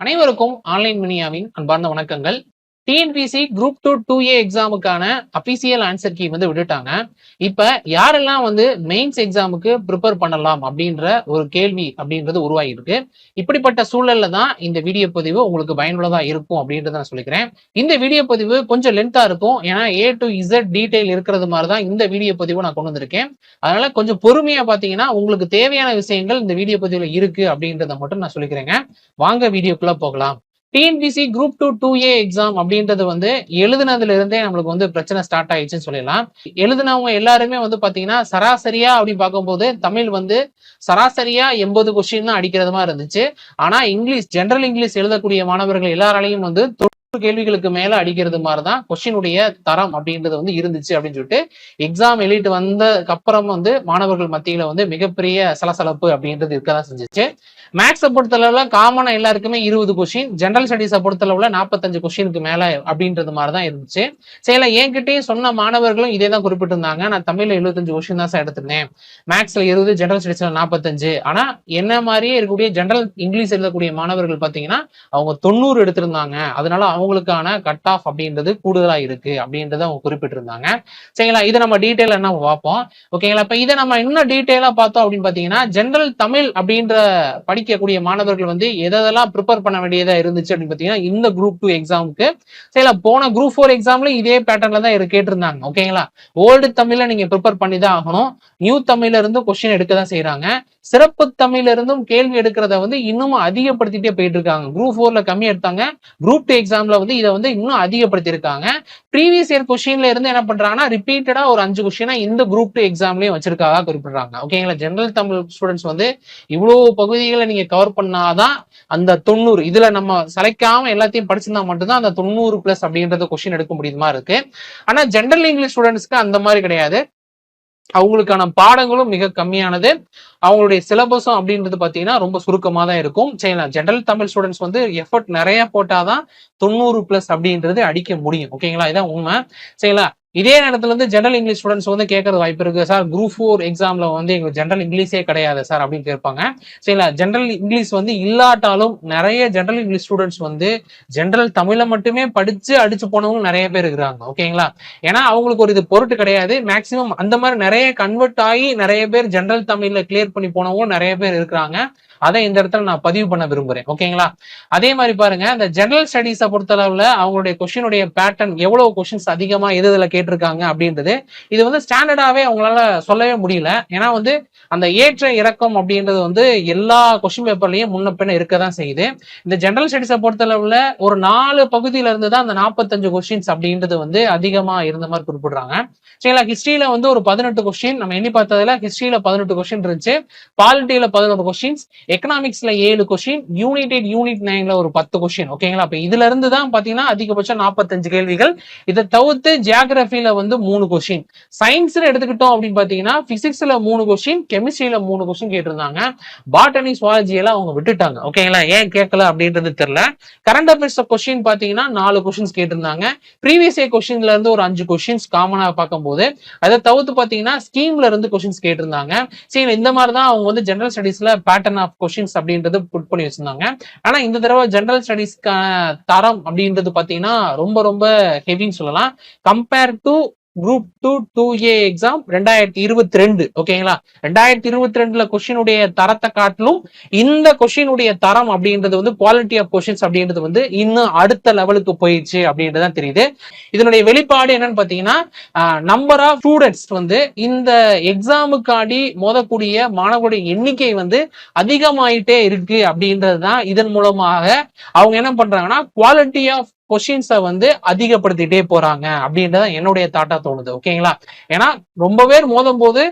அனைவருக்கும் ஆன்லைன் மினியாவின் அன்பார்ந்த வணக்கங்கள். TNPSC group two two A எக்ஸாமுக்கான official answer key வந்து விட்டுட்டாங்க. இப்ப யாரெல்லாம் வந்து மெயின்ஸ் எக்ஸாமுக்கு ப்ரிப்பேர் பண்ணலாம் அப்படின்ற ஒரு கேள்வி அப்படின்றது உருவாகிருக்கு இப்படிப்பட்ட சூழல்ல தான் இந்த வீடியோ பதிவு உங்களுக்கு பயனுள்ளதா இருக்கும் அப்படின்றத நான் சொல்லிக்கிறேன். இந்த வீடியோ பதிவு கொஞ்சம் லென்த்தா இருக்கும். ஏன்னா ஏ டு இசட் டீடைல் இருக்கிறது மாதிரி தான் இந்த வீடியோ பதிவு நான் கொண்டு வந்திருக்கேன். அதனால கொஞ்சம் பொறுமையா பாத்தீங்கன்னா உங்களுக்கு தேவையான விஷயங்கள் இந்த வீடியோ பதிவுல இருக்கு அப்படின்றத மட்டும் நான் சொல்லிக்கிறேங்க. வாங்க வீடியோக்குள்ள போகலாம். TNPSC group two two A exam அப்படின்றது வந்து எழுதுனதுல இருந்தே நம்மளுக்கு வந்து பிரச்சனை ஸ்டார்ட் ஆயிடுச்சுன்னு சொல்லலாம் எழுதுனவங்க எல்லாருமே வந்து பாத்தீங்கன்னா சராசரியா அப்படின்னு பார்க்கும்போது தமிழ் வந்து சராசரியா எண்பது கொஸ்டின் தான் அடிக்கிறது மாதிரி இருந்துச்சு. ஆனா இங்கிலீஷ் ஜெனரல் இங்கிலீஷ் எழுதக்கூடிய மாணவர்கள் எல்லாராலையும் வந்து கேள்விகளுக்கு மேல அடிக்கிறது மாதிரி தான் கொஸ்டினுடைய தரம் அப்படின்றது வந்து இருந்துச்சு அப்படின்னு சொல்லிட்டு எக்ஸாம் எழுதிட்டு வந்ததுக்கு அப்புறம் வந்து மாணவர்கள் மத்தியில வந்து மிகப்பெரிய சலசலப்பு அப்படின்றது இருக்கதான் செஞ்சிச்சு. மேக்ஸை பொறுத்தளவுல காமனா எல்லாருக்குமே இருபது கொஸ்டின் ஜென்ரல் ஸ்டடிஸை பொறுத்தளவுல நாற்பத்தஞ்சு கொஸ்டினுக்கு மேல அப்படின்றது மாதிரி தான் இருந்துச்சு. சில என்கிட்டயும் சொன்ன மாணவர்களும் இதே தான் குறிப்பிட்டிருந்தாங்க. நான் தமிழ்ல எழுபத்தஞ்சு கொஸ்டின் தான் சார் எடுத்திருந்தேன். மேக்ஸ்ல இருபது ஜென்ரல் ஸ்டடிஸ்ல நாற்பத்தஞ்சு ஆனா என்ன மாதிரியே இருக்கக்கூடிய ஜென்ரல் இங்கிலீஷ் எழுதக்கூடிய மாணவர்கள் பாத்தீங்கன்னா அவங்க தொண்ணூறு எடுத்திருந்தாங்க. அதனால அவங்க அவங்களுக்கான கட் ஆஃப் அப்படின்றது கூடுதலா இருக்கு அப்படின்றத அவங்க குறிப்பிட்டிருந்தாங்க. சரிங்களா? இதை நம்ம டீட்டெயில் என்ன பார்ப்போம்? ஓகேங்களா இப்ப இதை நம்ம இன்னும் டீட்டெயிலா பார்த்தோம் அப்படின்னு பாத்தீங்கன்னா ஜென்ரல் தமிழ் அப்படின்ற படிக்கக்கூடிய மாணவர்கள் வந்து எதெல்லாம் ப்ரிப்பேர் பண்ண வேண்டியதா இருந்துச்சு அப்படின்னு பாத்தீங்கன்னா இந்த குரூப் டூ எக்ஸாமுக்கு சரிங்களா? போன குரூப் ஃபோர் எக்ஸாம்ல இதே பேட்டர்ன்ல தான் கேட்டிருந்தாங்க. ஓகேங்களா ஓல்டு தமிழ்ல நீங்க ப்ரிப்பேர் பண்ணி தான் ஆகணும். நியூ தமிழ்ல இருந்து கொஸ்டின் எடுக்க தான் செய்யறாங்க சிறப்பு தமிழ்ல இருந்தும் கேள்வி எடுக்கிறத வந்து இன்னும் அதிகப்படுத்திட்டே போயிட்டு இருக்காங்க. குரூப் ஃபோர்ல கம்மி எடுத்தாங்க. குரூப் டூ எக்ஸாம்ல வந்து இதை வந்து இன்னும் அதிகப்படுத்தி இருக்காங்க ப்ரீவியஸ் இயர் கொஸ்டின்ல இருந்து என்ன பண்றாங்கன்னா ரிப்பீட்டடா ஒரு அஞ்சு கொஸ்டினா இந்த குரூப் டூ எக்ஸாம்லயும் வச்சிருக்காங்க குறிப்பிடுறாங்க. ஓகேங்களா ஜெனரல் தமிழ் ஸ்டூடெண்ட்ஸ் வந்து இவ்வளவு பகுதிகளை நீங்க கவர் பண்ணாதான் அந்த தொண்ணூறு இதுல நம்ம சளைக்காம எல்லாத்தையும் படிச்சிருந்தா மட்டும்தான் அந்த தொண்ணூறு பிளஸ் அப்படின்றத கொஸ்டின் எடுக்க முடியுமா இருக்கு. ஆனா ஜென்ரல் இங்கிலீஷ் ஸ்டூடெண்ட்ஸ்க்கு அந்த மாதிரி கிடையாது. அவங்களுக்கான பாடங்களும் மிக கம்மியானது. அவங்களுடைய சிலபஸும் அப்படின்றது பாத்தீங்கன்னா ரொம்ப சுருக்கமா தான் இருக்கும் சரிங்களா ஜென்ரல் தமிழ் ஸ்டூடெண்ட்ஸ் வந்து எஃபர்ட் நிறைய போட்டாதான் தொண்ணூறு பிளஸ் அப்படின்றது அடிக்க முடியும். ஓகேங்களா இதான் உண்மை. சரிங்களா? இதே நேரத்துல இருந்து ஜென்ரல் இங்கிலீஷ் ஸ்டூடெண்ட்ஸ் வந்து கேட்கறது வாய்ப்பு இருக்கு. சார் குரூப் ஃபோர் எக்ஸாம்ல வந்து எங்களுக்கு ஜென்ரல் இங்கிலீஷே கிடையாது சார் அப்படின்னு கேட்பாங்க. சரிங்களா ஜென்ரல் இங்கிலீஷ் வந்து இல்லாட்டாலும் நிறைய ஜென்ரல் இங்கிலீஷ் ஸ்டூடெண்ட்ஸ் வந்து ஜென்ரல் தமிழை மட்டுமே படிச்சு அடிச்சு போனவங்க நிறைய பேர் இருக்கிறாங்க. ஓகேங்களா ஏன்னா அவங்களுக்கு ஒரு இது பொருட்டு கிடையாது. மேக்சிமம் அந்த மாதிரி நிறைய கன்வெர்ட் ஆகி நிறைய பேர் ஜென்ரல் தமிழ்ல கிளியர் பண்ணி போனவங்க நிறைய பேர் இருக்கிறாங்க. அதை இந்த இடத்துல நான் பதிவு பண்ண விரும்புறேன். ஓகேங்களா அதே மாதிரி பாருங்க இந்த ஜெனரல் ஸ்டடீஸை பொறுத்தளவுல அவங்களுடைய கொஸ்டினுடைய பேட்டர்ன் எவ்வளவு கொஸ்டின்ஸ் அதிகமா எது இதுல கேட்டிருக்காங்க அப்படின்றது இது வந்து ஸ்டாண்டர்டாவே அவங்களால சொல்லவே முடியல. ஏன்னா வந்து அந்த ஏற்ற இறக்கம் அப்படின்றது வந்து எல்லா கொஸ்டின் பேப்பர்லயும் முன்ன பின்ன இருக்க தான் செய்யுது. இந்த ஜெனரல் ஸ்டடீஸை பொறுத்தளவுல ஒரு நாலு பகுதியில இருந்து தான் அந்த நாற்பத்தஞ்சு கொஸ்டின்ஸ் அப்படின்றது வந்து அதிகமா இருந்த மாதிரி குறிப்பிடுறாங்க. சரிங்களா ஹிஸ்டரியில வந்து ஒரு பதினெட்டு கொஸ்டின் நம்ம எண்ணி பார்த்ததுல ஹிஸ்டரியில பதினெட்டு கொஸ்டின் இருந்துச்சு. பாலிட்டியில பதினோரு கொஸ்டின்ஸ் எக்கனாமிக்ஸ்ல ஏழு கொஸ்டின் யூனிடெட் யூனிட் நைன்ல ஒரு பத்து கொஸ்டின் ஓகேங்களா அப்ப இதுல இருந்து தான் பாத்தீங்கன்னா அதிகபட்சம் நாற்பத்தஞ்சு கேள்விகள். இதை தவிர்த்து ஜியாகிரபில வந்து மூணு கொஸ்டின் சயின்ஸ்ல எடுத்துக்கிட்டோம் அப்படின்னு பாத்தீங்கன்னா பிசிக்ஸ்ல மூணு கொஸ்டின் கெமிஸ்ட்ரியில மூணு கொஸ்டின் கேட்டிருந்தாங்க. பாட்டனி சுவாலஜி எல்லாம் அவங்க விட்டுட்டாங்க ஓகேங்களா ஏன் கேட்கல அப்படின்றது தெரியல. கரண்ட் அஃபேர்ஸ் கொஸ்டின் பாத்தீங்கன்னா நாலு கொஸ்டின்ஸ் கேட்டிருந்தாங்க. ப்ரீவியஸ் இயர் கொஸ்டின்ல இருந்து ஒரு அஞ்சு கொஸ்டின்ஸ் காமனா பார்க்கும்போது அதை தவிர்த்து பாத்தீங்கன்னா ஸ்கீம்ல இருந்து கொஸ்டின்ஸ் கேட்டிருந்தாங்க. சரி இந்த மாதிரி தான் அவங்க வந்து ஜெனரல் ஸ்டடீஸ்ல பேட்டர்ன் ஆஃப் கொஸ்டின்ஸ் அப்படின்றது புட் பண்ணி வச்சிருந்தாங்க. ஆனா இந்த தடவை ஜெனரல் ஸ்டடிஸ்க்கான தரம் அப்படின்றது பாத்தீங்கன்னா ரொம்ப ரொம்ப ஹெவின்னு சொல்லலாம். Compare to group two two A exam ரெண்டாயிரத்தி இருபத்தி ரெண்டு ஓகேங்களா ரெண்டாயிரத்தி இருபத்தி ரெண்டுல கொஸ்டினுடைய தரத்தை காட்டிலும் இந்த கொஸ்டினுடைய தரம் அப்படின்றது வந்து குவாலிட்டி ஆஃப் கொஸ்டின்ஸ் அப்படின்றது வந்து இன்னும் அடுத்த லெவலுக்கு போயிடுச்சு அப்படின்றதான் தெரியுது. இதனுடைய வெளிப்பாடு என்னன்னு பாத்தீங்கன்னா நம்பர் ஆஃப் ஸ்டூடெண்ட்ஸ் வந்து இந்த எக்ஸாமுக்காடி மோதக்கூடிய மாணவருடைய எண்ணிக்கை வந்து அதிகமாயிட்டே இருக்கு அப்படின்றது தான் இதன் மூலமாக அவங்க என்ன பண்றாங்கன்னா குவாலிட்டி ஆஃப் கொஷின்ஸை வந்து அதிகப்படுத்திட்டே போறாங்க அப்படின்றத என்னுடைய தாட்டா தோணுது. ஓகேங்களா ஏன்னா ரொம்ப பேர் மோதும் போது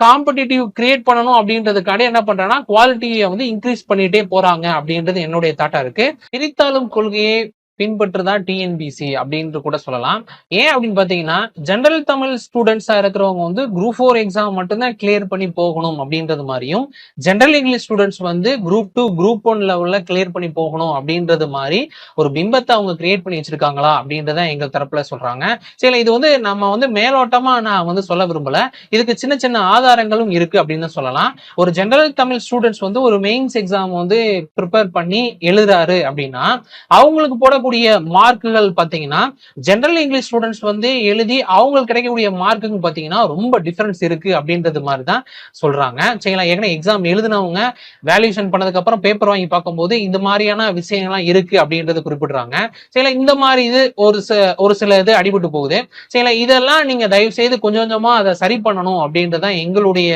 காம்படிட்டிவ் கிரியேட் பண்ணணும் அப்படின்றதுக்காண்டி என்ன பண்றாங்கன்னா குவாலிட்டியை வந்து இன்க்ரீஸ் பண்ணிட்டே போறாங்க அப்படின்றது என்னுடைய தாட்டா இருக்கு. பிரித்தாளும் கொள்கையை பின்பற்றுதான் டிஎன்பிசி அப்படின்னு கூட சொல்லலாம். ஏன் அப்படின்னு பாத்தீங்கன்னா ஜென்ரல் தமிழ் ஸ்டூடெண்ட்ஸா இருக்கிறவங்க வந்து குரூப் ஃபோர் எக்ஸாம் மட்டும்தான் கிளியர் பண்ணி போகணும் அப்படின்றது மாதிரியும் ஜென்ரல் இங்கிலீஷ் ஸ்டூடெண்ட்ஸ் வந்து குரூப் டூ குரூப் ஒன் லெவல்ல கிளியர் பண்ணி போகணும் அப்படின்றது மாதிரி ஒரு பிம்பத்தை அவங்க கிரியேட் பண்ணி வச்சிருக்காங்களா அப்படின்றத எங்க தரப்புல சொல்றாங்க. சரி இது வந்து நம்ம வந்து மேலோட்டமா நான் வந்து சொல்ல விரும்பல. இதுக்கு சின்ன சின்ன ஆதாரங்களும் இருக்கு அப்படின்னு சொல்லலாம். ஒரு ஜென்ரல் தமிழ் ஸ்டூடெண்ட்ஸ் வந்து ஒரு மெயின்ஸ் எக்ஸாம் வந்து ப்ரிப்பேர் பண்ணி எழுதுறாரு அப்படின்னா அவங்களுக்கு போட கிடைக்கக்கூடிய மார்க்குகள் பார்த்தீங்கன்னா ஜென்ரல் இங்கிலீஷ் ஸ்டூடெண்ட்ஸ் வந்து எழுதி அவங்களுக்கு கிடைக்கக்கூடிய மார்க்குங்க பார்த்தீங்கன்னா ரொம்ப டிஃபரன்ஸ் இருக்கு அப்படின்றது மாதிரி தான் சொல்றாங்க. சரிங்களா? ஏன்னா எக்ஸாம் எழுதினவங்க வேல்யூஷன் பண்ணதுக்கு அப்புறம் பேப்பர் வாங்கி பார்க்கும்போது இந்த மாதிரியான விஷயங்கள்லாம் இருக்கு அப்படின்றத குறிப்பிடுறாங்க. சரிங்களா? இந்த மாதிரி இது ஒரு ஒரு சில இது அடிபட்டு போகுது. சரிங்களா? இதெல்லாம் நீங்க தயவு செய்து கொஞ்சம் கொஞ்சமா அதை சரி பண்ணணும் அப்படின்றதான் எங்களுடைய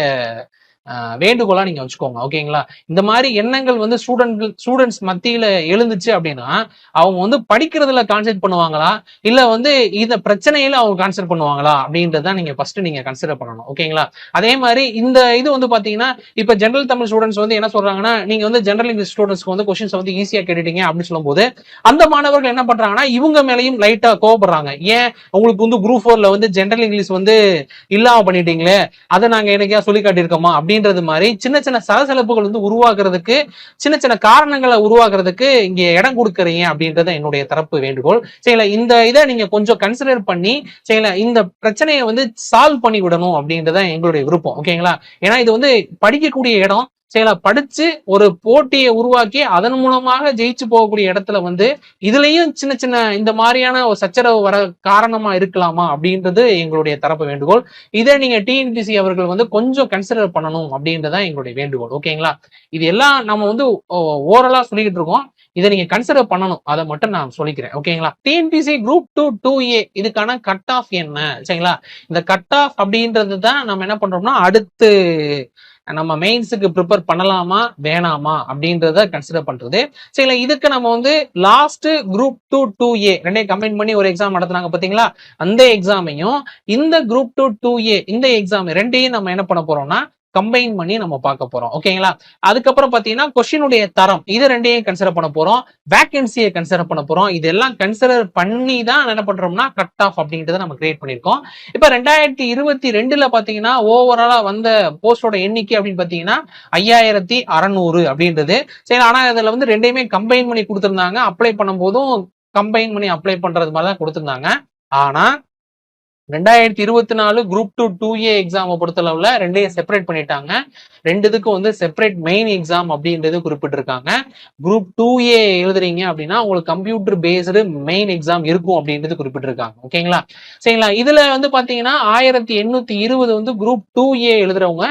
வேண்டுகோளா நீங்க வச்சுக்கோங்க ஓகேங்களா? இந்த மாதிரி எண்ணங்கள் வந்து ஸ்டூடெண்ட் ஸ்டூடெண்ட்ஸ் மத்தியில எழுந்துச்சு அப்படின்னா அவங்க வந்து படிக்கிறதுல கான்சென்ட் பண்ணுவாங்களா? இல்ல வந்து இந்த பிரச்சனையில அவங்க கான்சென்ட் பண்ணுவாங்களா? அப்படின்றத நீங்க ஃபர்ஸ்ட் நீங்க கன்சிடர் பண்ணணும் ஓகேங்களா? அதே மாதிரி இந்த இது வந்து பாத்தீங்கன்னா இப்ப ஜென்ரல் தமிழ் ஸ்டூடெண்ட்ஸ் வந்து என்ன சொல்றாங்கன்னா நீங்க வந்து ஜென்ரல் இங்கிலீஷ் ஸ்டூடெண்ட்ஸ்க்கு வந்து கொஸ்டின்ஸ் வந்து ஈஸியா கேட்டுட்டீங்க அப்படின்னு சொல்லும்போது அந்த மாணவர்கள் என்ன பண்றாங்கன்னா இவங்க மேலயும் லைட்டா கோவப்படுறாங்க. ஏன்? உங்களுக்கு வந்து குரூப் ஃபோர்ல வந்து ஜென்ரல் இங்கிலீஷ் வந்து இல்லாம பண்ணிட்டீங்களே அதை நாங்க எனக்கே சொல்லி காட்டியிருக்கோமா அப்படின்றது மாதிரி சின்ன சின்ன சலசலப்புகள் வந்து உருவாக்குறதுக்கு சின்ன சின்ன காரணங்களை உருவாக்குறதுக்கு இங்க இடம் கொடுக்குறீங்க அப்படின்றத என்னுடைய தரப்பு வேண்டுகோள். சரிங்களா? இந்த இதை நீங்க கொஞ்சம் கன்சிடர் பண்ணி சரிங்களா? இந்த பிரச்சனையை வந்து சால்வ் பண்ணி விடணும் அப்படின்றத எங்களுடைய விருப்பம். ஓகேங்களா? ஏன்னா இது வந்து படிக்கக்கூடிய இடம் சில படிச்சு ஒரு போட்டியை உருவாக்கி அதன் மூலமாக ஜெயிச்சு போகக்கூடிய இடத்துல வந்து இதுலயும் சின்ன சின்ன இந்த மாதிரியான ஒரு சச்சரவு வர காரணமா இருக்கலாமா அப்படின்றது எங்களுடைய தரப்பு வேண்டுகோள். இதை நீங்க டிஎன்பிசி அவர்கள் வந்து கொஞ்சம் கன்சிடர் பண்ணணும் அப்படின்றதான் எங்களுடைய வேண்டுகோள். ஓகேங்களா இது எல்லாம் நம்ம வந்து ஓரலா சொல்லிக்கிட்டு இருக்கோம். இதை நீங்க கன்சிடர் பண்ணணும். அதை மட்டும் நான் சொல்லிக்கிறேன். ஓகேங்களா TNPSC group two two A இதுக்கான கட் ஆஃப் என்ன? சரிங்களா? இந்த கட் ஆஃப் அப்படின்றது தான் நம்ம என்ன பண்றோம்னா அடுத்து நம்ம மெயின்ஸுக்கு ப்ரிப்பேர் பண்ணலாமா வேணாமா அப்படின்றத கன்சிடர் பண்றது. சரிங்களா இதுக்கு நம்ம வந்து last group two two A ரெண்டையும் கம்பைன் பண்ணி ஒரு எக்ஸாம் நடத்துனாங்க பாத்தீங்களா? அந்த எக்ஸாமையும் இந்த குரூப் டூ டூ ஏ இந்த எக்ஸாம் ரெண்டையும் நம்ம என்ன பண்ண போறோம்னா கம்பைன் பண்ணி நம்ம பார்க்க போறோம். ஓகேங்களா அதுக்கப்புறம் பாத்தீங்கன்னா கொஸ்டினுடைய தரம். இது ரெண்டையும் கன்சிடர் பண்ண போறோம். வேகன்சியை கன்சிடர் பண்ண போறோம். இதெல்லாம் கன்சிடர் பண்ணி தான் என்ன பண்றோம்னா கட் ஆஃப் அப்படின்றத நம்ம கிரியேட் பண்ணிருக்கோம் இப்ப ரெண்டாயிரத்தி இருபத்தி ரெண்டுல பாத்தீங்கன்னா ஓவராலா வந்த போஸ்டோட எண்ணிக்கை அப்படின்னு பாத்தீங்கன்னா ஐயாயிரத்தி அறநூறு அப்படின்றது. சரி ஆனா இதுல வந்து ரெண்டையுமே கம்பைன் பண்ணி கொடுத்துருந்தாங்க. அப்ளை பண்ணும்போதும் கம்பைன் பண்ணி அப்ளை பண்றது மாதிரி தான் கொடுத்துருந்தாங்க. ஆனா ரெண்டாயிரத்தி இருபத்தி நாலு குரூப் டூ டூ ஏ எக்ஸாமை பொறுத்தளவுல ரெண்டையும் செப்பரேட் பண்ணிட்டாங்க. ரெண்டு இதுக்கும் வந்து செப்பரேட் மெயின் எக்ஸாம் அப்படின்றது குறிப்பிட்டிருக்காங்க. குரூப் டூ ஏ எழுதுறீங்க அப்படின்னா உங்களுக்கு கம்ப்யூட்டர் பேஸ்டு மெயின் எக்ஸாம் இருக்கும் அப்படின்றது குறிப்பிட்டிருக்காங்க. ஓகேங்களா? சரிங்களா? இதுல வந்து பாத்தீங்கன்னா ஆயிரத்தி எண்ணூத்தி இருபது வந்து குரூப் டூ ஏ எழுதுறவங்க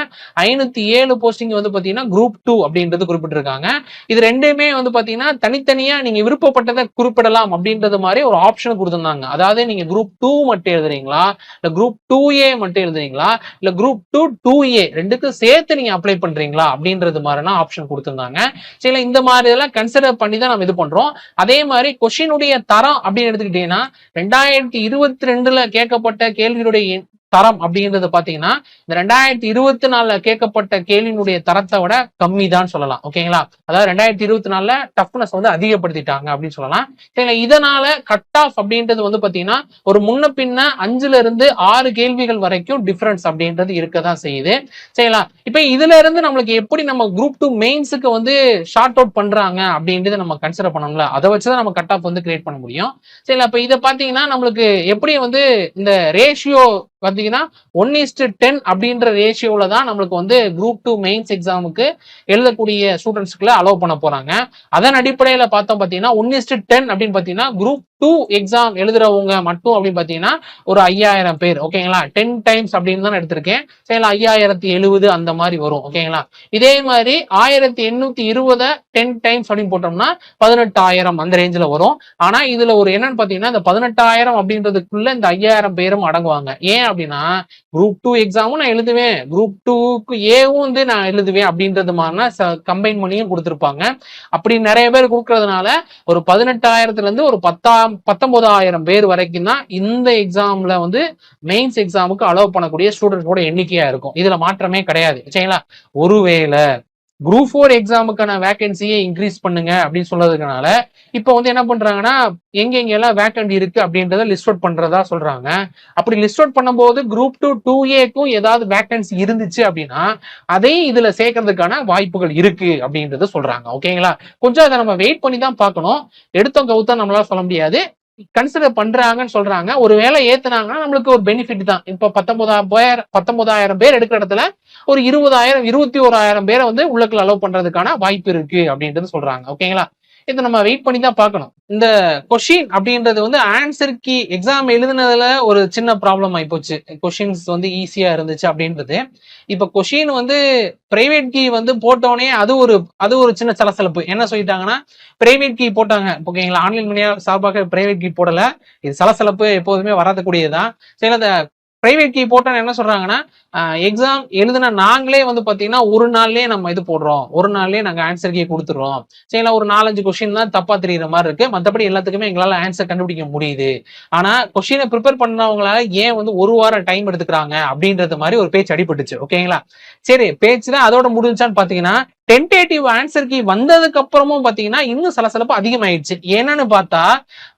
ஐநூத்தி ஏழு போஸ்டிங் வந்து பாத்தீங்கன்னா குரூப் டூ அப்படின்றது குறிப்பிட்டிருக்காங்க. இது ரெண்டுமே வந்து பாத்தீங்கன்னா தனித்தனியா நீங்க விருப்பப்பட்டதை குறிப்பிடலாம் அப்படின்றது மாதிரி ஒரு ஆப்ஷன் கொடுத்துருந்தாங்க. அதாவது நீங்க குரூப் டூ மட்டும் எழுதுறீங்களா? இல்ல குரூப் டூ ஏ மட்டும் எழுதுறீங்களா இல்ல குரூப் டூ டூ ஏ ரெண்டுக்கும் சேர்த்து நீங்க அப்ளை பண்றீங்களா? அப்படின்றது மாதிரினா ஆப்ஷன் கொடுத்துருந்தாங்க. சரி இந்த மாதிரி எல்லாம் கன்சிடர் பண்ணி தான் நம்ம இது பண்றோம். அதே மாதிரி கொஷினுடைய தரம் அப்படின்னு எடுத்துக்கிட்டீங்கன்னா ரெண்டாயிரத்தி இருபத்தி ரெண்டுல கேட்கப்பட்ட கேள்வியுடைய தரம் அப்படின்றது பாத்தீங்கன்னா இந்த ரெண்டாயிரத்தி இருபத்தி நாலுல கேட்கப்பட்ட கேள்வியினுடைய தரத்தை விட கம்மி தான் சொல்லலாம் ஓகேங்களா அதாவது ரெண்டாயிரத்தி இருபத்தி நாலுல டஃப்னஸ் வந்து அதிகப்படுத்திட்டாங்க அப்படின்னு சொல்லலாம். சரிங்களா இதனால கட் ஆஃப் அப்படின்றது வந்து பாத்தீங்கன்னா ஒரு முன்ன பின்ன அஞ்சுல இருந்து ஆறு கேள்விகள் வரைக்கும் டிஃபரன்ஸ் அப்படின்றது இருக்கதான் செய்யுது. சரிங்களா இப்ப இதுல இருந்து நம்மளுக்கு எப்படி நம்ம குரூப் டூ மெயின்ஸுக்கு வந்து ஷார்ட் அவுட் பண்றாங்க அப்படின்றத நம்ம கன்சிடர் பண்ணணும்ல? அதை வச்சுதான் நம்ம கட் ஆஃப் வந்து கிரியேட் பண்ண முடியும். சரிங்களா இப்ப இதை பாத்தீங்கன்னா நம்மளுக்கு எப்படி வந்து இந்த ரேஷியோ பார்த்தீங்கன்னா ஒன் இஸ்டு டென் அப்படின்ற ரேஷியோவில் தான் நம்மளுக்கு வந்து குரூப் டூ மெயின்ஸ் எக்ஸாமுக்கு எழுதக்கூடிய ஸ்டூடெண்ட்ஸ்க்குள்ள அலோவ் பண்ண போறாங்க. அதன் அடிப்படையில் பார்த்தோம் பாத்தீங்கன்னா ஒன் இஸ்டு டென் அப்படின்னு பார்த்தீங்கன்னா குரூப் டூ எக்ஸாம் எழுதுறவங்க மட்டும் அப்படின்னு பாத்தீங்கன்னா ஒரு ஐயாயிரம் பேர் ஓகேங்களா? டென் டைம்ஸ் அப்படின்னு தான் எடுத்திருக்கேன். சரிங்களா? ஐயாயிரத்தி எழுபது அந்த மாதிரி வரும் ஓகேங்களா? இதே மாதிரி ஆயிரத்தி எண்ணூத்தி இருபதை டென் டைம்ஸ் அப்படின்னு போட்டோம்னா பதினெட்டாயிரம் அந்த ரேஞ்சில் வரும். ஆனா இதுல ஒரு என்னன்னு பாத்தீங்கன்னா இந்த பதினெட்டாயிரம் அப்படின்றதுக்குள்ள இந்த ஐயாயிரம் பேரும் அடங்குவாங்க. ஏன் அப்படின்னா குரூப் டூ எக்ஸாமும் நான் எழுதுவேன். குரூப் டூக்கு ஏவும் வந்து நான் எழுதுவேன் அப்படின்றது மாதிரினா கம்பைன் பண்ணியும் கொடுத்துருப்பாங்க. அப்படி நிறைய பேர் கொடுக்கறதுனால ஒரு பதினெட்டாயிரத்துல இருந்து ஒரு பத்தாம் பத்தொன்பதாயிரம் பேர் வரைக்கும் தான் இந்த எக்ஸாம்ல வந்து மெயின்ஸ் எக்ஸாமுக்கு அலோவ் பண்ணக்கூடிய ஸ்டூடெண்ட்ஸோட எண்ணிக்கையா இருக்கும். இதுல மாற்றமே கிடையாது. சரிங்களா? ஒருவேளை குரூப் ஃபோர் எக்ஸாமுக்கான வேகன்சியை இன்க்ரீஸ் பண்ணுங்க அப்படின்னு சொல்றதுனால இப்போ வந்து என்ன பண்றாங்கன்னா எங்க எங்க எல்லாம் வேக்கண்ட் இருக்கு அப்படின்றத லிஸ்ட் அவுட் பண்றதா சொல்றாங்க. அப்படி லிஸ்ட் அவுட் பண்ணும்போது குரூப் டூ டூ ஏக்கும் ஏதாவது வேகன்சி இருந்துச்சு அப்படின்னா அதையும் இதுல சேர்க்கறதுக்கான வாய்ப்புகள் இருக்கு அப்படின்றத சொல்றாங்க. ஓகேங்களா கொஞ்சம் அதை நம்ம வெயிட் பண்ணி தான் பார்க்கணும். எடுத்தோம் கவுத்தா நம்மளால சொல்ல முடியாது. கன்சிடர் பண்றாங்கன்னு சொல்றாங்க. ஒரு வேலை ஏத்துனாங்கன்னா நம்மளுக்கு ஒரு பெனிஃபிட் தான். இப்போ பத்தொன்பதாயிரம் பத்தொன்பதாயிரம் பேர் எடுக்கிற இடத்துல ஒரு இருபதாயிரம் இருபத்தி ஓராயிரம் பேரை வந்து உள்ளக்குள்ள அலோவ் பண்றதுக்கான வாய்ப்பு இருக்கு அப்படின்றது சொல்றாங்க. ஓகேங்களா இதை நம்ம வெயிட் பண்ணி தான் பார்க்கணும். இந்த கொஷின் அப்படின்றது வந்து ஆன்சர் கீ எக்ஸாம் எழுதுனதுல ஒரு சின்ன ப்ராப்ளம் ஆயிப்போச்சு. கொஷின்ஸ் வந்து ஈஸியா இருந்துச்சு அப்படின்றது. இப்போ கொஷின் வந்து பிரைவேட் கீ வந்து போட்டோடனே அது ஒரு அது ஒரு சின்ன சலசலப்பு. என்ன சொல்லிட்டாங்கன்னா பிரைவேட் கீ போட்டாங்க. ஓகேங்களா? ஆன்லைன் மணியா சார்பாக பிரைவேட் கீ போடல. இது சலசலப்பு எப்போதுமே வராதக்கூடியதுதான். சரி அந்த பிரைவேட் கீ போட்டோன்னு என்ன சொல்றாங்கன்னா எக்ஸாம் எழுதுன நாங்களே வந்து பாத்தீங்கன்னா ஒரு நாள்லயே நம்ம இது போடுறோம். ஒரு நாள்லயே நாங்க ஆன்சர் கீ கொடுத்துறோம் சரிங்களா? ஒரு நாலஞ்சு கொஸ்டின் தான் தப்பா தெரியுற மாதிரி இருக்கு. மத்தபடி எல்லாத்துக்குமே எங்களால ஆன்சர் கண்டுபிடிக்க முடியுது. ஆனா கொஸ்டினை ப்ரிப்பேர் பண்ணவங்களால ஏன் வந்து ஒரு வாரம் டைம் எடுத்துக்கிறாங்க அப்படின்றது மாதிரி ஒரு பேச்சு அடிபட்டுச்சு. ஓகேங்களா? சரி பேச்சு தான் அதோட முடிஞ்சான்னு பாத்தீங்கன்னா டென்டேட்டிவ் ஆன்சர் கீ வந்ததுக்கு அப்புறமும் பாத்தீங்கன்னா இன்னும் சலசலப்பு அதிகமாயிடுச்சு. என்னன்னு பார்த்தா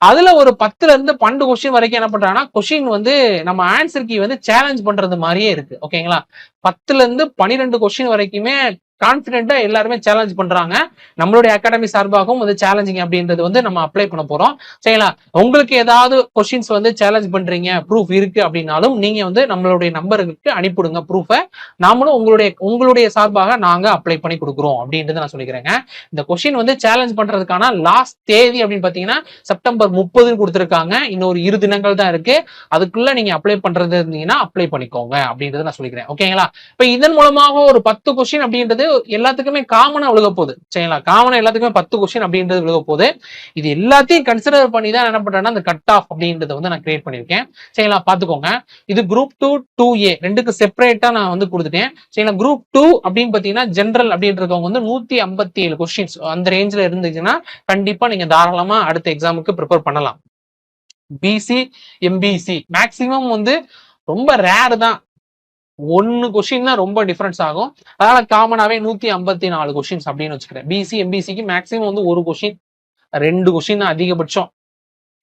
அதுல ஒரு பத்துல இருந்து பன்னெண்டு கொஸ்டின் வரைக்கும் என்ன பண்றாங்கன்னா கொஸ்டின் வந்து நம்ம ஆன்சர் கீ வந்து சேலஞ்ச் பண்றது மாதிரியே இருக்கு. ஓகேங்களா பத்துல இருந்து பன்னிரெண்டு கொஸ்டின் வரைக்குமே கான்ஃபிடென்ட்டாக எல்லாருமே சேலஞ்ச் பண்றாங்க. நம்மளுடைய அகாடமி சார்பாகவும் வந்து சேலஞ்சிங் அப்படின்றது வந்து நம்ம அப்ளை பண்ண போறோம். சரிங்களா? உங்களுக்கு ஏதாவது கொஸ்டின்ஸ் வந்து சேலஞ்ச் பண்றீங்க ப்ரூஃப் இருக்கு அப்படின்னாலும் நீங்க வந்து நம்மளுடைய நம்பருக்கு அனுப்பிவிடுங்க ப்ரூஃபை நாமளும் உங்களுடைய உங்களுடைய சார்பாக நாங்க அப்ளை பண்ணி கொடுக்குறோம் அப்படின்றது நான் சொல்லிக்கிறேங்க. இந்த கொஸ்டின் வந்து சேலஞ்ச் பண்றதுக்கான லாஸ்ட் தேதி அப்படின்னு பாத்தீங்கன்னா செப்டம்பர் முப்பதுன்னு கொடுத்துருக்காங்க. இன்னொரு இரு தினங்கள் தான் இருக்கு. அதுக்குள்ள நீங்க அப்ளை பண்றது இருந்தீங்கன்னா அப்ளை பண்ணிக்கோங்க அப்படின்றத நான் சொல்லிக்கிறேன். ஓகேங்களா? இப்ப இதன் மூலமாக ஒரு பத்து கொஸ்டின் அப்படின்றது எல்லாத்துக்குமே காமனா விழுக போகுது. சரிங்களா? காமனா எல்லாத்துக்குமே பத்து கொஸ்டின் அப்படின்றது விழுக போகுது. இது எல்லாத்தையும் கன்சிடர் பண்ணி தான் என்ன பண்றேன்னா அந்த கட் ஆஃப் அப்படின்றத வந்து நான் கிரியேட் பண்ணிருக்கேன் சரிங்களா? பாத்துக்கோங்க இது குரூப் டூ டூ ஏ ரெண்டுக்கு செப்பரேட்டா நான் வந்து கொடுத்துட்டேன். சரிங்களா? குரூப் டூ அப்படின்னு பாத்தீங்கன்னா ஜென்ரல் அப்படின்றவங்க வந்து நூத்தி ஐம்பத்தி ஏழு கொஸ்டின்ஸ் அந்த ரேஞ்சில் இருந்துச்சுன்னா கண்டிப்பா நீங்க தாராளமா அடுத்த எக்ஸாமுக்கு ப்ரிப்பேர் பண்ணலாம். பிசி எம்பிசி மேக்சிமம் வந்து ரொம்ப ரேர் தான். ஒன்னு கொஸ்டின் தான் ரொம்ப டிஃபரன்ஸ் ஆகும். அதனால காமனாவே நூத்தி ஐம்பத்தி நாலு கொஸ்டின்ஸ் அப்படின்னு வச்சுக்கிறேன். பிசி எம்பிசிக்கு மேக்ஸிமம் வந்து ஒரு கொஸ்டின் ரெண்டு கொஸ்டின் தான் அதிகபட்சம்.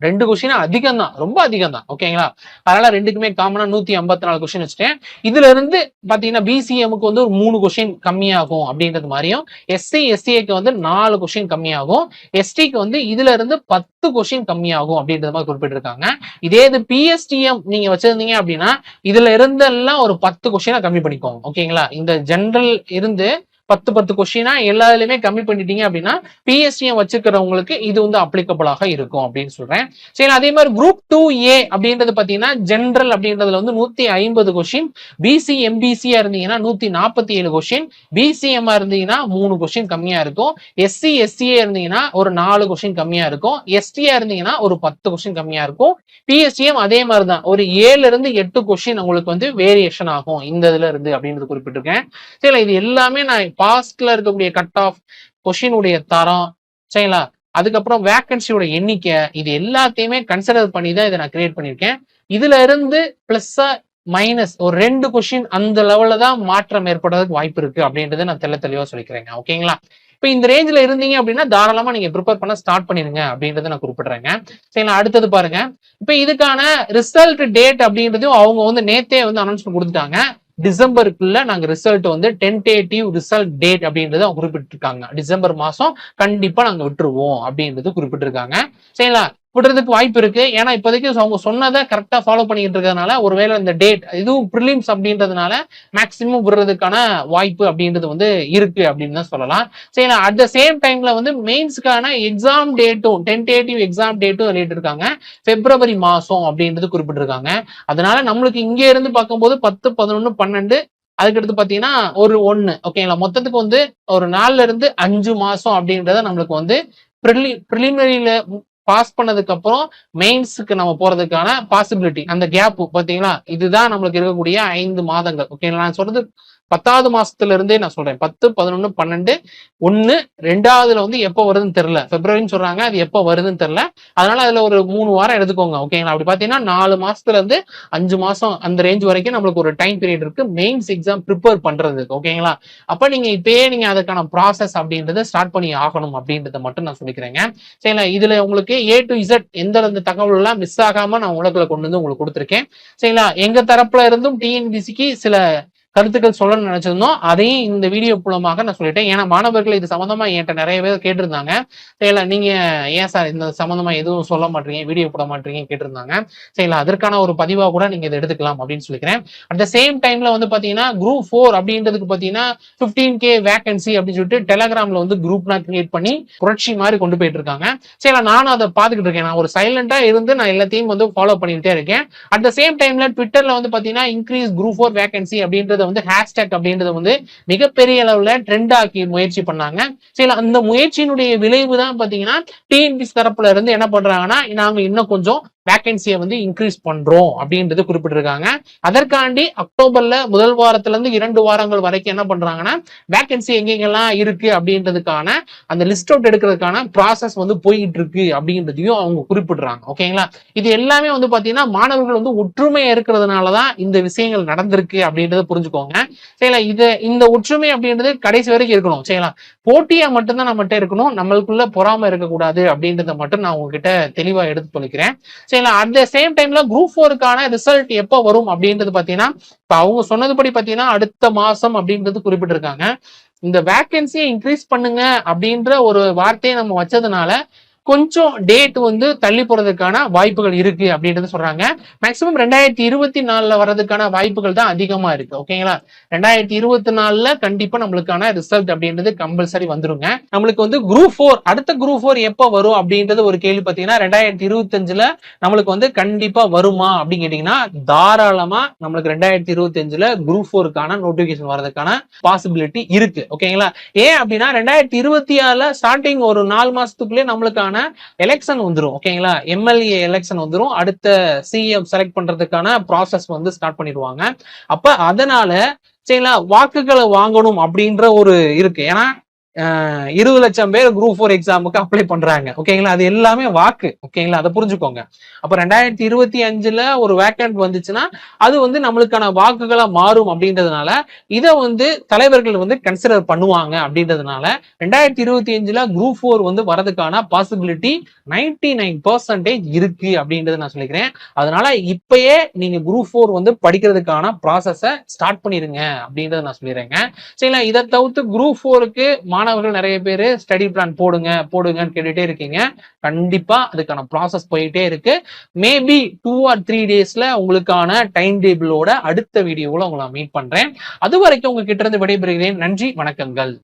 ரெண்டு கொஸ்டின் அதிகம் தான் ரொம்ப அதிகம் தான் ஓகேங்களா அதனால ரெண்டுக்குமே காமனா நூத்தி ஐம்பத்தி நாலு கொஸ்டின் வச்சுட்டேன் இதுல இருந்து பாத்தீங்கன்னா பிசிஎம்க்கு வந்து ஒரு மூணு கொஸ்டின் கம்மியாகும் அப்படின்றது மாதிரியும் எஸ்சி எஸ்சிஏக்கு வந்து நாலு கொஸ்டின் கம்மியாகும். எஸ்டிக்கு வந்து இதுல இருந்து பத்து கொஸ்டின் கம்மியாகும் அப்படின்றது மாதிரி குறிப்பிட்டிருக்காங்க. இதே இது பிஎஸ்டிஎம் நீங்க வச்சிருந்தீங்க அப்படின்னா இதுல இருந்தெல்லாம் ஒரு பத்து கொஸ்டினா கம்மி பண்ணிக்கோங்க. ஓகேங்களா இந்த ஜென்ரல் இருந்து பத்து பத்து கொஸ்டினா எல்லாத்துலயுமே கம்மி பண்ணிட்டீங்க அப்படின்னா பிஎஸ்டிஎம் வச்சிருக்கிறவங்களுக்கு இது வந்து அப்ளிகபிளாக இருக்கும் அப்படின்னு சொல்றேன். சரி அதே மாதிரி குரூப் டூ ஏ அப்படின்றது பாத்தீங்கன்னா ஜென்ரல் அப்படின்றதுல வந்து நூத்தி ஐம்பது கொஸ்டின் பிசி எம்பிசியா இருந்தீங்கன்னா நூத்தி நாற்பத்தி ஏழு கொஸ்டின் பிசிஎம்ஆ இருந்தீங்கன்னா மூணு கொஸ்டின் கம்மியா இருக்கும். எஸ்சி எஸ்சிஏ இருந்தீங்கன்னா ஒரு நாலு கொஸ்டின் கம்மியா இருக்கும். எஸ்டியா இருந்தீங்கன்னா ஒரு பத்து கொஸ்டின் கம்மியா இருக்கும். பிஎஸ்டிஎம் அதே மாதிரி தான் ஒரு ஏழுல இருந்து எட்டு கொஸ்டின் உங்களுக்கு வந்து வேரியேஷன் ஆகும். இந்த இதுல இருந்து அப்படின்றது குறிப்பிட்டிருக்கேன். சரி இது எல்லாமே நான் பாஸ்ட்ல இருக்கக்கூடிய கட் ஆஃப் கொஷினுடைய தரம் சரிங்களா? அதுக்கப்புறம் வேக்கன்சியோட எண்ணிக்கை இது எல்லாத்தையுமே கன்சிடர் பண்ணி தான் இதை நான் கிரியேட் பண்ணியிருக்கேன். இதுல இருந்து பிளஸ்ஸா மைனஸ் ஒரு ரெண்டு கொஷின் அந்த லெவல்ல தான் மாற்றம் ஏற்படுறதுக்கு வாய்ப்பு இருக்கு அப்படின்றத நான் தெல்ல தெளிவா சொல்லிக்கிறேங்க ஓகேங்களா? இப்போ இந்த ரேஞ்சில் இருந்தீங்க அப்படின்னா தாராளமா நீங்க ப்ரிப்பேர் பண்ண ஸ்டார்ட் பண்ணிருங்க அப்படின்றத நான் குறிப்பிடுறேங்க. சரிங்களா? அடுத்தது பாருங்க. இப்போ இதுக்கான ரிசல்ட் டேட் அப்படின்றதையும் அவங்க வந்து நேத்தே வந்து அனௌன்ஸ்மெண்ட் கொடுத்துட்டாங்க. டிசம்பருக்குள்ள நாங்க ரிசல்ட் வந்து டென்டேட்டிவ் ரிசல்ட் டேட் அப்படின்றத குறிப்பிட்டிருக்காங்க. டிசம்பர் மாசம் கண்டிப்பா நாங்க விட்டுருவோம் அப்படின்றது குறிப்பிட்டிருக்காங்க. சரிங்களா? விடுறதுக்கு வாய்ப்பு இருக்கு. ஏன்னா இப்போதைக்கு அவங்க சொன்னதை கரெக்டாக ஃபாலோ பண்ணிட்டு இருக்கிறதுனால ஒருவேளை இந்த டேட் இதுவும் ப்ரிலிம்ஸ் அப்படின்றதுனால மேக்சிமம் விடுறதுக்கான வாய்ப்பு அப்படின்றது வந்து இருக்கு அப்படின்னு தான் சொல்லலாம். சரிங்களா அட் த சேம் டைம்ல வந்து மெயின்ஸ்க்கான எக்ஸாம் டேட்டும் டென்டேட்டிவ் எக்ஸாம் டேட்டும் வெளியிட்டிருக்காங்க பிப்ரவரி மாசம் அப்படின்றது குறிப்பிட்டிருக்காங்க. அதனால நம்மளுக்கு இங்கே இருந்து பார்க்கும்போது பத்து பதினொன்று பன்னெண்டு அதுக்கடுத்து பார்த்தீங்கன்னா ஒரு ஒன்று ஓகேங்களா மொத்தத்துக்கு வந்து ஒரு நாலுல இருந்து அஞ்சு மாசம் அப்படின்றத நம்மளுக்கு வந்து ப்ரிலிமினரியில பாஸ் பண்ணதுக்கு அப்புறம் மெயின்ஸுக்கு நம்ம போறதுக்கான பாசிபிலிட்டி அந்த கேப் பாத்தீங்களா இதுதான் நம்மளுக்கு இருக்கக்கூடிய ஐந்து மாதங்கள். ஓகேங்களா நான் சொல்றது பத்தாவது மாசத்துல இருந்தே நான் சொல்றேன். பத்து பதினொன்னு பன்னெண்டு ஒன்னு ரெண்டாவதுல வந்து எப்போ வருதுன்னு தெரியல. பிப்ரவரின்னு சொல்றாங்க அது எப்போ வருதுன்னு தெரியல. அதனால அதுல ஒரு மூணு வாரம் எடுத்துக்கோங்க ஓகேங்களா அப்படி பாத்தீங்கன்னா நாலு மாசத்துல இருந்து அஞ்சு மாசம் அந்த ரேஞ்ச் வரைக்கும் நம்மளுக்கு ஒரு டைம் பீரியட் இருக்கு. மெயின்ஸ் எக்ஸாம் ப்ரிப்பேர் பண்றதுக்கு ஓகேங்களா அப்ப நீங்க இப்பயே நீங்க அதுக்கான ப்ராசஸ் அப்படின்றத ஸ்டார்ட் பண்ணி ஆகணும் அப்படின்றத மட்டும் நான் சொல்லிக்கிறேங்க. சரிங்களா? இதுல உங்களுக்கு ஏ டு இசட் எந்த அந்த தகவல் எல்லாம் மிஸ் ஆகாம நான் உலகில் கொண்டு வந்து உங்களுக்கு கொடுத்துருக்கேன். சரிங்களா? எங்க தரப்புல இருந்தும் டிஎன்பிசிக்கு சில கருத்துக்கள் சொல்லணும்னு நினைச்சிருந்தோம். அதையும் இந்த வீடியோ மூலமாக நான் சொல்லிட்டேன். ஏன்னா மாணவர்கள் இது சம்மந்தமா என்கிட்ட நிறைய பேர் கேட்டிருந்தாங்க. சரிங்களா? நீங்க ஏன் சார் இந்த சம்மந்தமா எதுவும் சொல்ல மாட்டீங்க? வீடியோ போட மாட்டீங்க கேட்டிருந்தாங்க. சரிங்களா? அதற்கான ஒரு பதிவா கூட நீங்க இதை எடுத்துக்கலாம் அப்படின்னு சொல்லிக்கிறேன். அட் த சேம் டைம்ல வந்து பாத்தீங்கன்னா குரூப் ஃபோர் அப்படின்றதுக்கு பாத்தீங்கன்னா பிப்டீன் கே வேகன்சி அப்படின்னு சொல்லிட்டு டெலகிராம்ல வந்து குரூப்லாம் கிரியேட் பண்ணி புரட்சி மாதிரி கொண்டு போயிட்டு இருக்காங்க. சரிங்களா? நானும் அதை பார்த்துக்கிட்டு இருக்கேன். நான் ஒரு சைலண்டா இருந்து நான் எல்லாத்தையும் வந்து ஃபாலோ பண்ணிக்கிட்டே இருக்கேன். அட் த சேம் டைம்ல ட்விட்டர்ல வந்து பாத்தீங்கன்னா இன்க்ரீஸ் குரூப் ஃபோர் வேகன்சி அப்படின்றது வந்து ஹேஷ்டேக் அப்படின்றது வந்து மிகப்பெரிய அளவுல ட்ரெண்ட் ஆக்கி முயற்சி பண்ணாங்க. சரி அந்த முயற்சியினுடைய விளைவு தான் பாத்தீங்கன்னா டிஎன்பிசி தரப்புல இருந்து என்ன பண்றாங்கன்னா நாங்க இன்னும் கொஞ்சம் வேகன்சியை வந்து இன்க்ரீஸ் பண்றோம் அப்படின்றது குறிப்பிட்டிருக்காங்க. அதற்காண்டி அக்டோபர்ல முதல் வாரத்துல இருந்து இரண்டு வாரங்கள் வரைக்கும் என்ன பண்றாங்கன்னா வேகன்சி எங்கெங்கெல்லாம் இருக்கு அப்படின்றதுக்கான அந்த லிஸ்ட் அவுட் எடுக்கிறதுக்கான ப்ராசஸ் வந்து போயிட்டு இருக்கு அப்படின்றதையும் அவங்க குறிப்பிடுறாங்க. ஓகேங்களா இது எல்லாமே வந்து பாத்தீங்கன்னா மாணவர்கள் வந்து ஒற்றுமையா இருக்கிறதுனாலதான் இந்த விஷயங்கள் நடந்திருக்கு அப்படின்றத புரிஞ்சுக்கோங்க. சரிங்களா? இது இந்த ஒற்றுமை அப்படின்றது கடைசி வரைக்கும் இருக்கணும். சரிங்களா? போட்டியா மட்டும்தான் நம்மகிட்ட இருக்கணும். நம்மளுக்குள்ள பொறாம இருக்கக்கூடாது அப்படின்றத மட்டும் நான் உங்ககிட்ட தெளிவா எடுத்து சொல்லிக்கிறேன் சரிங்களா? அட் த சேம் டைம்ல குரூப் ஃபோருக்கான ரிசல்ட் எப்போ வரும் அப்படின்றது பாத்தீங்கன்னா இப்போ அவங்க சொன்னதுபடி பாத்தீங்கன்னா அடுத்த மாசம் அப்படின்றது குறிப்பிட்டிருக்காங்க. இந்த வேக்கன்சியை இன்க்ரீஸ் பண்ணுங்க அப்படின்ற ஒரு வார்த்தையை நம்ம வச்சதுனால கொஞ்சம் டேட் வந்து தள்ளி போறதுக்கான வாய்ப்புகள் இருக்கு அப்படின்றது சொல்றாங்க. மேக்சிமம் ரெண்டாயிரத்தி இருபத்தி நாலுல வர்றதுக்கான வாய்ப்புகள் தான் அதிகமா இருக்கு. ஓகேங்களா ரெண்டாயிரத்தி இருபத்தி நாலுல கண்டிப்பா நம்மளுக்கான ரிசல்ட் அப்படின்றது கம்பல்சரி வந்துருங்க. நம்மளுக்கு வந்து குரூப் ஃபோர் அடுத்த குரூப் ஃபோர் எப்போ வரும் அப்படின்றது ஒரு கேள்வி பார்த்தீங்கன்னா ரெண்டாயிரத்தி இருபத்தஞ்சுல நம்மளுக்கு வந்து கண்டிப்பா வருமா அப்படின்னு கேட்டீங்கன்னா தாராளமா நம்மளுக்கு ரெண்டாயிரத்தி இருபத்தஞ்சுல குரூப் ஃபோருக்கான நோட்டிபிகேஷன் வர்றதுக்கான பாசிபிலிட்டி இருக்கு. ஓகேங்களா ஏன் அப்படின்னா ரெண்டாயிரத்தி இருபத்தி ஆறுல ஸ்டார்டிங் ஒரு நாலு மாசத்துக்குள்ளே நம்மளுக்கான எலெக்ஷன் வந்துடும் ஓகேங்களா எம்எல்ஏ எலெக்ஷன் வந்துடும் அடுத்த சிஎம் செலக்ட் பண்றதுக்கான ப்ராசஸ் வந்து ஸ்டார்ட் பண்ணிடுவாங்க. அப்ப அதனால சரிங்களா? வாக்குகளை வாங்கணும் அப்படின்ற ஒரு இருக்கு. ஏன்னா இருபது லட்சம் பேர் குரூப் ஃபோர் எக்ஸாமுக்கு அப்ளை பண்றாங்க. ஓகேங்களா அது எல்லாமே வாக்கு. ஓகேங்களா அதை புரிஞ்சுக்கோங்க. அப்ப ரெண்டாயிரத்தி இருபத்தி அஞ்சுல ஒரு வேக்கண்ட் வந்துச்சுன்னா அது வந்து நம்மளுக்கான வாக்குகளா மாறும் அப்படின்றதுனால இதை வந்து தலைவர்கள் வந்து கன்சிடர் பண்ணுவாங்க அப்படின்றதுனால ரெண்டாயிரத்தி இருபத்தி அஞ்சுல குரூப் ஃபோர் வந்து வரதுக்கான பாசிபிலிட்டி நைன்டி நைன் பர்சன்டேஜ் இருக்கு அப்படின்றத நான் சொல்லிக்கிறேன். அதனால இப்பயே நீங்க குரூப் ஃபோர் வந்து படிக்கிறதுக்கான ப்ராசஸை ஸ்டார்ட் பண்ணிருங்க அப்படின்றத நான் சொல்லிடுறேங்க. சரிங்களா? இதை தவிர்த்து குரூப் ஃபோருக்கு மாணவர்கள் நிறைய பேர் ஸ்டடி பிளான் போடுங்க போடுங்கன்னு கேட்டுட்டே இருக்கீங்க. கண்டிப்பா அதுக்கான ப்ராசஸ் போயிட்டே இருக்கு. மேபி டூ ஆர் த்ரீ டேஸ்ல உங்களுக்கான டைம் டேபிளோட அடுத்த வீடியோவில் உங்களை மீட் பண்றேன். அது வரைக்கும் உங்ககிட்ட இருந்து விடைபெறுகிறேன். நன்றி வணக்கங்கள்.